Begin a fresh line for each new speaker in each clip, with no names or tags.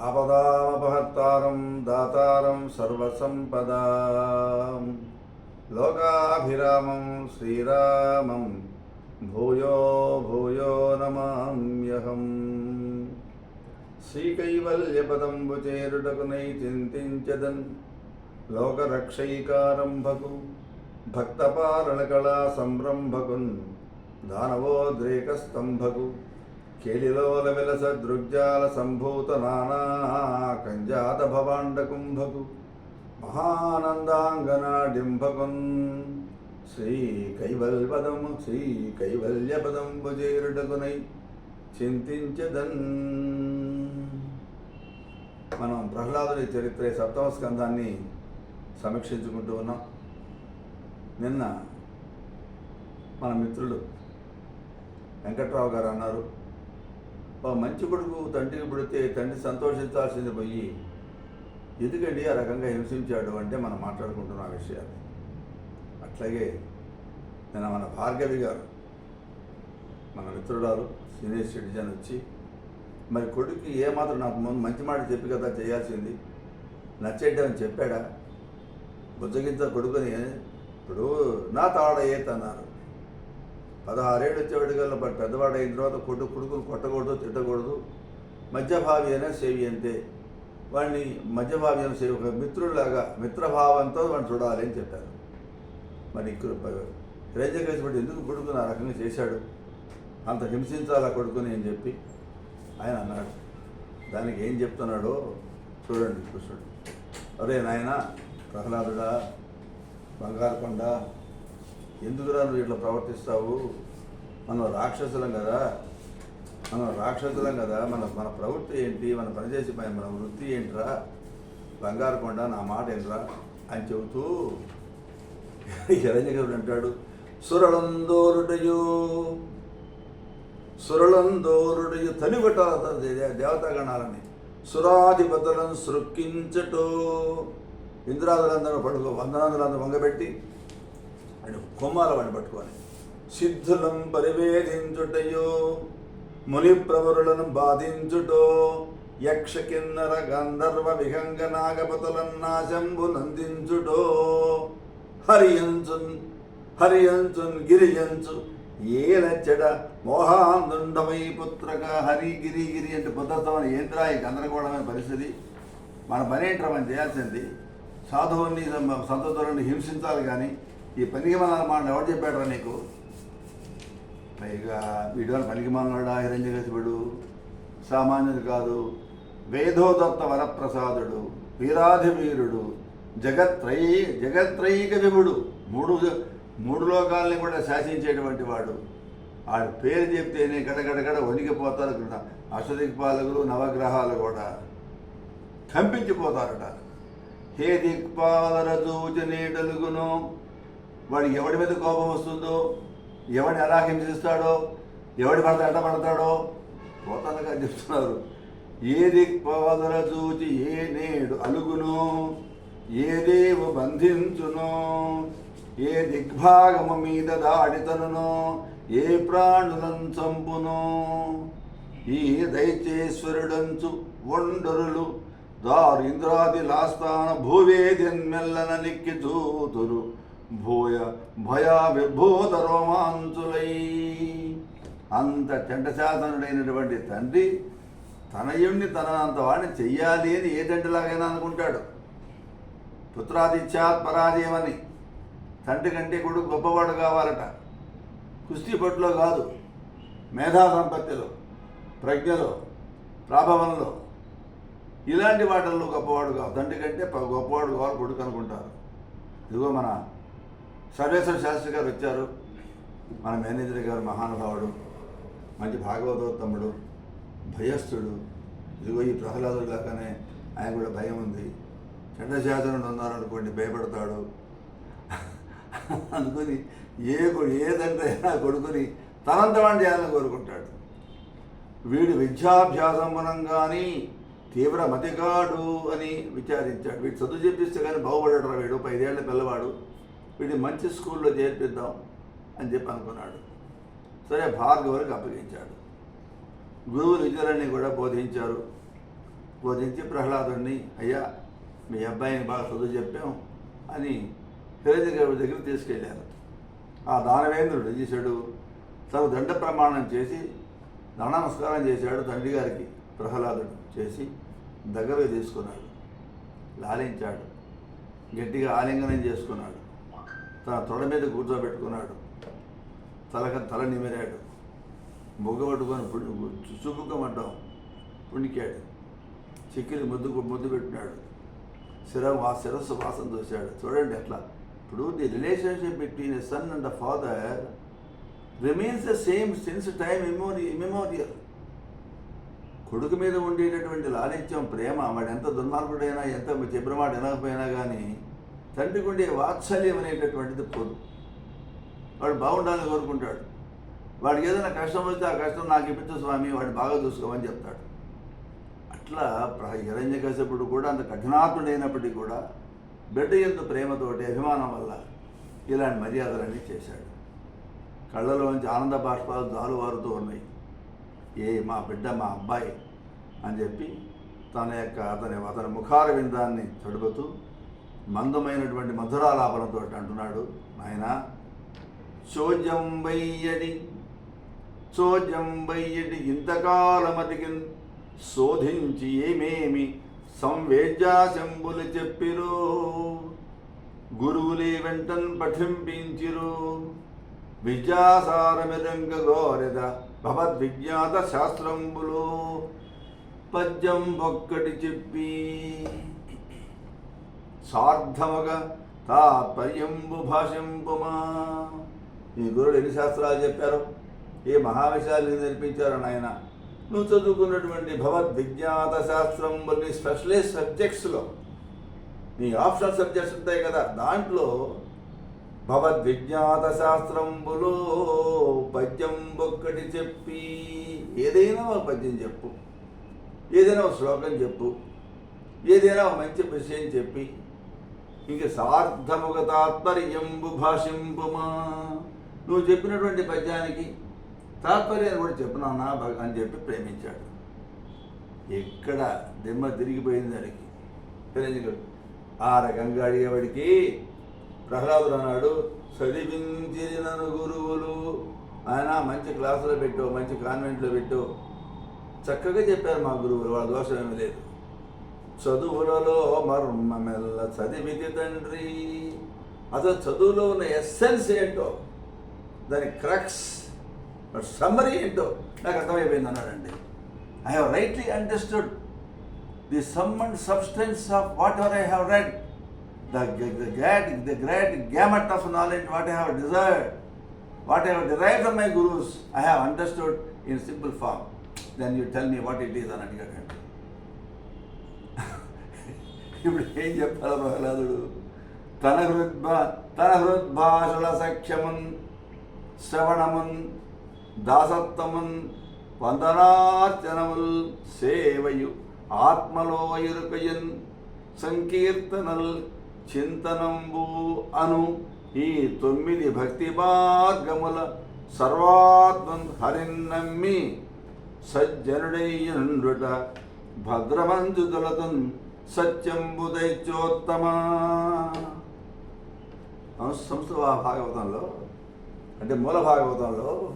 ఆపదామపహర్తారం దాతారం సర్వసంపద లోకాభిరామం శ్రీరామం భూయో భూయో నమామ్యహం శ్రీకైవల్యపదంబు చేరుటకునై చింతించదన్ లోకరక్షైకారంభకు భక్తపాలనకళా సంరంభకున్ దానవోద్రేకస్తంభకు కేళిలోల విలస దృగ్జాల సంభూత నానా కంజాత భవాండకుంభకు మహానందాంగనాడింభకున్ శ్రీ కైవల్పదము శ్రీ కైవల్యపదంబు చేరుటకునై చింతించదన్ మనం ప్రహ్లాదుని చరిత్ర సప్తమ స్కంధాన్ని సమీక్షించుకుంటూ ఉన్నాం. నిన్న మన మిత్రులు వెంకట్రావు గారు అన్నారు మంచి కొడుకు తండ్రికి పుడితే తండ్రి సంతోషించాల్సింది పోయి ఎందుకండి ఆ రకంగా హింసించాడు అంటే మనం మాట్లాడుకుంటున్న ఆ విషయాన్ని. అట్లాగే నిన్న మన భార్గవి గారు మన మిత్రురాలు సీనియర్ సిటిజన్ వచ్చి మరి కొడుకు ఏమాత్రం నాకు ముందు మంచి మాట చెప్పి కదా చేయాల్సింది నచ్చేయటం చెప్పాడా? బుజ్జగించ కొడుకుని ఇప్పుడు నా తాడ ఏతన్నారు పదహారేళ్ళు వచ్చేవాడికల్లా బట్ పెద్దవాడు అయిన తర్వాత కొట్టు కొడుకును కొట్టకూడదు తిట్టకూడదు. మధ్యభావి అయినా సేవి అంతే వాడిని మధ్యభావి అయిన సేవి ఒక మిత్రుడిలాగా మిత్రభావంతో వాడిని చూడాలి అని చెప్పారు. మరి ఇక్కడ ఎందుకు కొడుకుని ఆ రకంగా చేశాడు? అంత హింసించాలా కొడుకుని అని చెప్పి ఆయన అన్నాడు. దానికి ఏం చెప్తున్నాడో చూడండి కృష్ణుడు అరే నాయన ప్రహ్లాదుడా బంగారు కొండ ఎందుకురా నువ్వు ఇట్లా ప్రవర్తిస్తావు? మనం రాక్షసులం కదా. మనం రాక్షసులం కదా. మన మన ప్రవృత్తి ఏంటి? మన పనిచేసి పని మన వృత్తి ఏంట్రా? బంగారు కొండ నా మాట ఏంట్రా? అని చెబుతూ హిరణ్యగరుడు అంటాడు సురళందోరుడయు సురళందోరుడయు తనిబెట్ట దేవతాగణాలని సురాధిపతులను సృక్కించటో. ఇంద్రాదులందరూ పడుకో వందనాదులందరూ వంగబెట్టి ఆయన కొమ్మాల వాడిని పట్టుకొని సిద్ధులం పరివేదించుటయో ముని ప్రవరులను బాధించుటో యక్ష కిన్నర గంధర్వ విహంగ నాగపతులను నాశంబు నందించుటో. హరియంచున్ హరియంచున్ గిరియంచు ఏలచ్చడ మోహాందుండమై పుత్రక హరి గిరి గిరి అంటే పుత్రత్వం ఏంద్రా ఈ గందరగోళమైన పరిస్థితి? మన పని ఏంట్రా మనం చేయాల్సింది? సాధువుని సంతతులను హింసించాలి కానీ ఈ పనికి మన మాట ఎవరు చెప్పాడరా నీకు? పైగా వీడు పనికి మనవాడా హిరంజగశివుడు సామాన్యుడు కాదు. వేదోదత్త వరప్రసాదుడు వీరాధి వీరుడు జగత్రయీ జగత్రయీక విభుడు మూడు మూడు లోకాలని కూడా శాసించేటువంటి వాడు. వాడు పేరు చెప్తేనే గడగడగడ వణికిపోతారు ఇక్కడ అష్టదిక్పాలకులు నవగ్రహాలు కూడా కంపించిపోతారట. హే దిక్పాలర చూచనేటలుగును వాడు ఎవడి మీద కోపం వస్తుందో ఎవడిని ఎలా హింసిస్తాడో ఎవడి పడతా ఎట్ట పడతాడో పోతానగా చెప్తున్నారు. ఏది దిక్పాలర చూచి ఏ నేడు అలుగును ఏ దేవు బంధించును ఏ దిగ్భాగము మీద దాడితనును ఏ ప్రాణులను చంపును. ఈ దైత్యేశ్వరుడంచు వండరులు దారు ఇంద్రాది లాస్థాన భూవేదిన్మెల్లన నిక్కి చూతురు భూయ భయా విభూత రోమాంచులై అంత చండశాసనుడైనటువంటి తండ్రి తనయుణ్ణి తనంత వాడిని చెయ్యాలి అని ఏ తండ్రిలాగైనా అనుకుంటాడు. పుత్రాదిత్యాత్ పరాజయమని. తండ్రి కంటే కొడుకు గొప్పవాడు కావాలట. కుస్తీ పట్టులో కాదు మేధా సంపత్తిలో ప్రజ్ఞలో ప్రాభవంలో. ఇలాంటి వాటిల్లో గొప్పవాడు కావు. తండ్రి కంటే ప- గొప్పవాడు కావాలి కొడుకు అనుకుంటారు. ఇదిగో మన సర్వేశ్వర శాస్త్రి గారు వచ్చారు. మన మేనేజర్ గారు మహానుభావుడు మంచి భాగవతోత్తముడు భయస్థుడు. ఇదిగో ఈ ప్రహ్లాదుడు లాగానే ఆయన కూడా భయం ఉంది. చంద్రశాసనుడు ఉన్నారనుకోండి భయపడతాడు. అనుకుని ఏ కొ- ఏ తండ్రి అయినా కొడుకుని తనంత చేయాలని కోరుకుంటాడు. వీడు విద్యాభ్యాసమునం కానీ తీవ్ర మతిగాడు అని విచారించాడు. వీడు చదువు చెప్పిస్తే కానీ బాగుపడటరా వీడు. పైదేళ్ళ పిల్లవాడు. వీడిని మంచి స్కూల్లో చేర్పిద్దాం అని చెప్పి అనుకున్నాడు. సరే భార్గవునికి అప్పగించాడు. గురువులు విద్యలన్నీ కూడా బోధించారు. బోధించి ప్రహ్లాదుడిని అయ్యా మీ అబ్బాయిని బాగా చదువు చెప్పాం అని హిరణ్య గారి దగ్గర తీసుకెళ్ళారు. ఆ దానవేంద్రుడు ఏం చేశాడు? తను దండ ప్రమాణం చేసి దండ నమస్కారం చేశాడు తండ్రి గారికి ప్రహ్లాదుడు చేసి దగ్గరకు తీసుకున్నాడు. లాలించాడు. గట్టిగా ఆలింగనం చేసుకున్నాడు. తన తొడ మీద కూర్చోబెట్టుకున్నాడు. తలక తల నిమిరాడు. మొగ్గ పట్టుకొని పుణ్య పుణికాడు. చిక్కిలి ముద్దు ముద్దు పెట్టినాడు. శిర ఆ శిరస్సు వాసన చూశాడు చూడండి ఎట్లా ఇప్పుడు the relationship between a son and the father remains the same since time immemorial కొడుకు మీద ఉండేటటువంటి లాలిత్యం ప్రేమ వాడు ఎంత దుర్మార్గుడైనా ఎంత చెప్పిన మాట వినకపోయినా కానీ తండ్రికి ఉండే వాత్సల్యం అనేటటువంటిది పోదు. వాడు బాగుండాలని కోరుకుంటాడు. వాడికి ఏదైనా కష్టం వస్తే ఆ కష్టం నాకు ఇప్పించు స్వామి వాడిని బాగా చూసుకోమని చెప్తాడు. అట్లా హిరణ్య కశ్యపుడు కూడా అంత కఠినాత్ముడైనప్పటికీ కూడా బిడ్డ ఎందు ప్రేమతోటి అభిమానం వల్ల ఇలాంటి మర్యాదలన్నీ చేశాడు. కళ్ళలోంచి ఆనంద బాష్పాలు జాలువారుతూ ఉన్నాయి. ఏ మా బిడ్డ మా అబ్బాయి అని చెప్పి తన యొక్క అతని అతని ముఖార విందాన్ని తడుపుతూ మందమైనటువంటి మధురాలాపనతో అంటున్నాడు. ఆయన చోజంబయ్యడి చోజంబయ్యడి చోద్యం ఇంతకాలమతికి శోధించి ఏమేమి సంవేద్యాశంబులు చెప్పిరు? గురువులే వెంటన్ పఠింపించిరు? విద్యాసారమిరంగ గోరెద భగవద్విజ్ఞాత శాస్త్రంబులు పద్యం ఒక్కటి చెప్పి సార్థముగా తాత్పర్యంబు భాషింపుమా ఈ గురుడు ఎన్ని శాస్త్రాలు చెప్పారు? ఏ మహావిషయాలు నేర్పించారు నాయన? నువ్వు చదువుకున్నటువంటి భగవద్విజ్ఞాత శాస్త్రంబుల్ని స్పెషలిస్ట్ సబ్జెక్ట్స్లో. నీ ఆప్షనల్ సబ్జెక్ట్స్ ఉంటాయి కదా దాంట్లో భగవద్విజ్ఞాత శాస్త్రంబులో పద్యం ఒక్కటి చెప్పి ఏదైనా ఒక పద్యం చెప్పు. ఏదైనా ఒక శ్లోకం చెప్పు. ఏదైనా ఒక మంచి విషయం చెప్పి. ఇంక సార్థముగ తాత్పర్యంబు భాషింపుమా నువ్వు చెప్పినటువంటి పద్యానికి తాత్పర్యాన్ని కూడా చెప్పినానా భగ అని చెప్పి ప్రేమించాడు. ఎక్కడ దిమ్మ తిరిగిపోయింది దానికి తెలియదు ఆ రకంగా అడిగేవాడికి ప్రహ్లాదుడు అన్నాడు చదివించిన గురువులు. ఆయన మంచి క్లాసులో పెట్టు మంచి కాన్వెంట్లో పెట్టు. చక్కగా చెప్పారు మా గురువులు వాళ్ళ దోషం ఏమీ లేదు. చదువులలో మర్మ మెల్ల చదివితి తండ్రి. అసలు చదువులో ఉన్న ఎస్సెన్స్ ఏంటో? దాని క్రక్స్ సమ్మరీ ఏంటో? నాకు అర్థమైపోయింది అన్నాడండి. I have rightly understood the sum and substance of whatever I have read the great the great gamut of knowledge what I have desired what I have derive from my gurus I have understood in simple form then you tell me what it is అని అడిగాడండి ఇప్పుడు ఏం చెప్పాలి ప్రహ్లాదుడు తన హృద్భ తన హృద్భాషల సఖ్యమున్ శ్రవణమున్ దాసత్వమున్ వందనార్చనముల్ సేవయు ఆత్మలో ఇరుకయన్ సంకీర్తనల్ చింతనంబు అను ఈ తొమ్మిది భక్తి మార్గముల సర్వాత్మన్ హరిన్నమ్మి సజ్జనుడయ్యుండుట భద్రమంజుతులతన్ సత్యం దైత్యోత్తమా సంస్థ భాగవతంలో అంటే మూల భాగవతంలో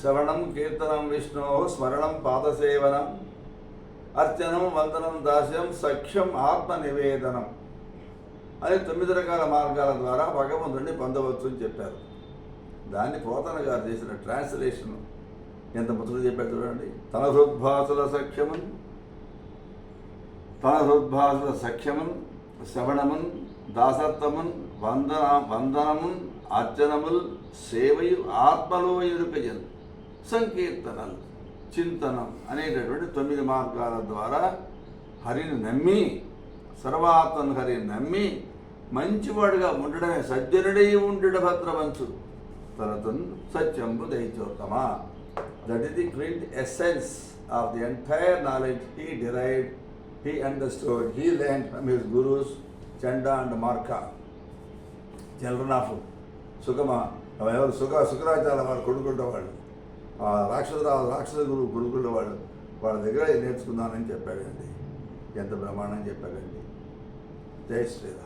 శ్రవణం కీర్తనం విష్ణో స్మరణం పాదసేవనం అర్చనం వందనం దాస్యం సఖ్యం ఆత్మ నివేదనం అని తొమ్మిది రకాల మార్గాల ద్వారా భగవంతుడిని పొందవచ్చు అని చెప్పారు. దాన్ని పోతన గారు చేసిన ట్రాన్స్లేషన్. ఎంత ముద్ర చెప్పారు చూడండి. తన హృద్భాసుల సఖ్యమున్ తన హృద్భాసుల సఖ్యమున్ శ్రవణమున్ దాసత్వమున్ వందన వందనమున్ అర్చనముల్ సేవయు ఆత్మలో ఎరుకయన్ సంకీర్తనలు చింతనం అనేటటువంటి తొమ్మిది మార్గాల ద్వారా హరిని నమ్మి సర్వాత్మను హరిని నమ్మి మంచివాడుగా ఉండడమే సజ్జనుడై ఉండడ భద్రవంచు తనతన్ సత్యంబు దైత్యోత్తమ that is the quintessence of the entire knowledge he derived he understood he learn from his gurus Chanda and Marka children of సుఖమ ఎవరు సుఖ సుఖరాజాల వారు కొడుకుంటేవాళ్ళు ఆ రాక్షసరావు రాక్షస గురువు కొడుకున్న వాళ్ళు వాళ్ళ దగ్గర నేర్చుకున్నానని చెప్పాడండి. ఎంత ప్రమాణం చెప్పాడండి. జై శ్రీరామ్.